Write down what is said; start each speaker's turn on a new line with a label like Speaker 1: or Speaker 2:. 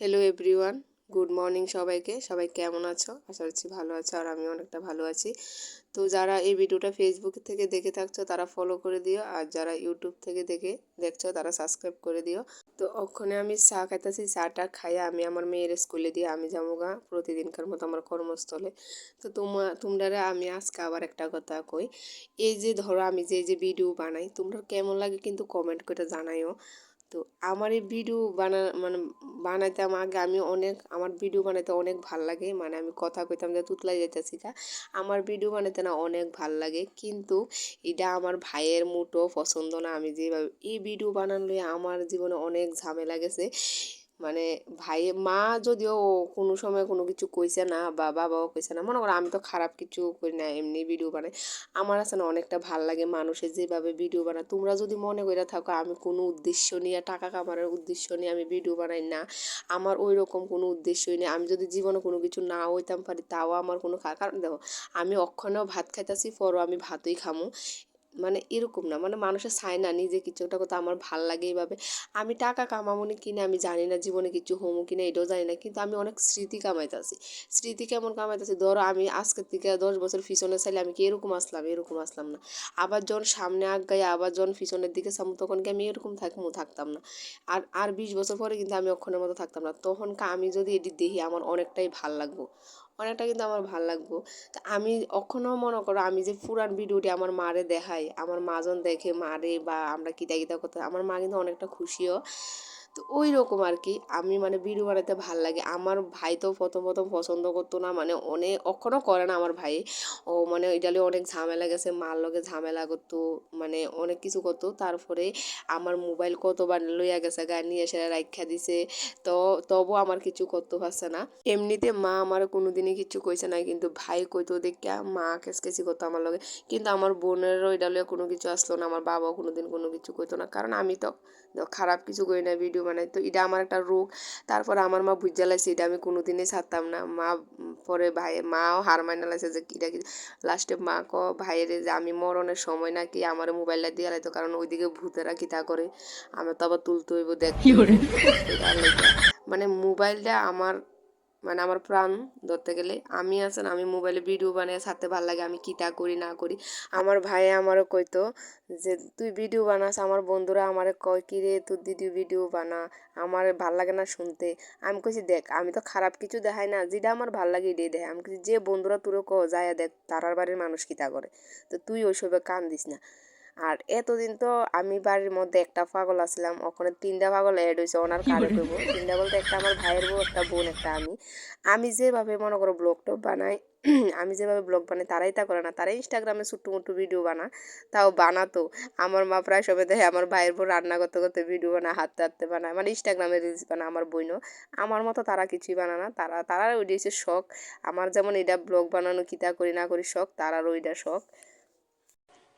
Speaker 1: Hello everyone good morning সবাইকে। সবাই কেমন আছো? আশা করছি ভালো আছো আর আমি অনেকটা ভালো আছি। তো যারা এই ভিডিওটা ফেসবুক থেকে দেখে থাকছো, তারা ফলো করে দিও। আর যারা ইউটিউব থেকে দেখে দেখছ, তারা সাবস্ক্রাইব করে দিও। তো ওখানে আমি চা খাইতেছি। চাটা খাইয়ে আমি আমার মেয়ের স্কুলে দিয়ে আমি যাব গা প্রতিদিনকার মতো আমার কর্মস্থলে। তো তোমা তোমরা আমি আজকে আবার একটা কথা কই। এই যে ধরো আমি যে যে ভিডিও বানাই, তোমরা কেমন লাগে কিন্তু কমেন্ট করে জানাইও। তো আমার এই ভিডিও বানা মানে বানাইতাম আগে আমি অনেক, আমার ভিডিও বানাইতে অনেক ভালো লাগে। মানে আমি কথা কইতাম যে তুতলাই যাইতেছি কা আমার ভিডিও বানাইতে না অনেক ভালো লাগে। কিন্তু এটা আমার ভাইয়ের মুটো পছন্দ না। আমি যেভাবে, এই ভিডিও বানানো আমার জীবনে অনেক ঝামেলা গেছে। মানে ভাই, মা যদিও কোনো সময় কোনো কিছু কইছে না, বা বাবাও কইছে না, মনে করো আমি তো খারাপ কিছু করি না, এমনি ভিডিও বানাই। আমার আছে না অনেকটা ভালো লাগে মানুষের যেভাবে ভিডিও বানায়। তোমরা যদি মনে করে থাকো, আমি কোনো উদ্দেশ্য নিয়ে, টাকা কামানোর উদ্দেশ্য নিয়ে আমি ভিডিও বানাই না। আমার ওই রকম কোনো উদ্দেশ্যই নেই। আমি যদি জীবনে কোনো কিছু না হইতাম পারি, তাও আমার কোনো কারণ দেখো, আমি অক্ষণেও ভাত খাইতেছি, পরও আমি ভাতই খামু। মানে এরকম না। মানে মানুষের চায় না নিজে কিছু একটা কথা আমার ভালো লাগে এইভাবে। আমি টাকা কামামনি কিনে, আমি জানি না, জীবনে কিছু হোমো কিনা, এটাও জানি না। কিন্তু আমি অনেক স্মৃতি কামাইতেছি। স্মৃতি কেমন কামাইতেছি? ধরো আমি আজকের থেকে দশ বছর পিছনে চাইলে আমি কি এরকম আসলাম এরকম আসলাম না। আবার যখন সামনে আগাই আবার যখন পিছনের দিকে সামু তখন কি আমি এরকম থাকব থাকতাম না। আর আর বিশ বছর পরে কিন্তু আমি অক্ষণের মতো থাকতাম না। তখন আমি যদি এটি দেখি, আমার অনেকটাই ভালো লাগবো। অনেকটা কিন্তু আমার ভালো লাগবো। তো আমি অখনও মনে করো আমি যে পুরান ভিডিওটি আমার মারে দেখাই, আমার মাজন দেখে মারে বা আমরা কিতা কিতা করতে, আমার মা কিন্তু অনেকটা খুশিও। তো ওই রকম আর কি আমি মানে ভিডিও বানাতে ভালো লাগে। আমার ভাই তো প্রথম প্রথম পছন্দ করতো না। মানে অনেক অক্ষণও করে না আমার ভাই। ও মানে এটালে অনেক ঝামেলা গেছে, মার লগে ঝামেলা করতো মানে অনেক কিছু করতো। তারপরে আমার মোবাইল কতবার লইয়া গেছে গা নিয়ে এসে রাখা দিছে। তো, তবু আমার কিছু করতে পারছে না। এমনিতে মা আমার কোনোদিনই কিছু কইছে না কিন্তু ভাই কইতো, দেখিয়া মা কেসকেসি করতো আমার লগে। কিন্তু আমার বোনেরও এটা লইয়া কোনো কিছু আসলো না। আমার বাবাও কোনোদিন কোনো কিছু কইতো না। কারণ আমি তো খারাপ কিছু করি না ভিডিও বানাই তো এটা আমার একটা রোগ। তারপর আমার মা বুঝা লাগছে এটা আমি কোনোদিনই ছাড়তাম না। মা পরে ভাই মাও হার মাইনা লাগছে যে এটা কি লাস্টে মা ক ভাইয়ের যে আমি মরণের সময় নাকি আমার মোবাইলটা দিয়ে লাইতো কারণ ওইদিকে ভূতেরা কিতা করে? আমি তো আবার তুলতে হইব দেখ মানে মোবাইলটা আমার মানে আমার প্রাণ ধরতে গেলে। আমি আছেন আমি মোবাইলে ভিডিও বানাই সাথে ভালো লাগে, আমি কিতা করি, না করি। আমার ভাই আমারও কইতো যে, তুই ভিডিও বানাস, আমার বন্ধুরা আমারে কয়, কি রে, তোর দিদি ভিডিও বানা, আমার ভালো লাগে না শুনতে। আমি কইছি, দেখ, আমি তো খারাপ কিছু দেখাই না, যেটা আমার ভালো লাগে এটাই দেখ আমি কইছি, যে বন্ধুরা তোরও ক যায় দেখ, তারার বাড়ির মানুষ কিতা করে? তো তুই ওইসবে কান দিস না। আর এতদিন তো আমি বাড়ির মধ্যে একটা পাগল আসলাম ওখানে তিনটা পাগল অ্যাড হয়েছে, ওনার কারে করব তিনটা বলতে একটা আমার ভাইয়ের বউ, একটা বোন, একটা আমি। আমি যেভাবে মনে করো ব্লগ টপ বানাই, আমি যেভাবে ব্লগ বানাই, তারাই তা করে না। তারাই ইনস্টাগ্রামে ছোট্ট মোট্ট ভিডিও বানা, তাও বানাতো। আমার মা প্রায় সবাই দেখে আমার ভাইয়ের বউ রান্না করতে করতে ভিডিও বানায়, হাঁটতে হাঁটতে বানায় মানে ইনস্টাগ্রামে রিলস বানায় আমার বইনও আমার মতো তারা কিছুই বানা না। তারা তারা ওই শখ। আমার যেমন এটা ব্লগ বানানো, কিতা করি, না করি শখ তারার ওইটা শখ।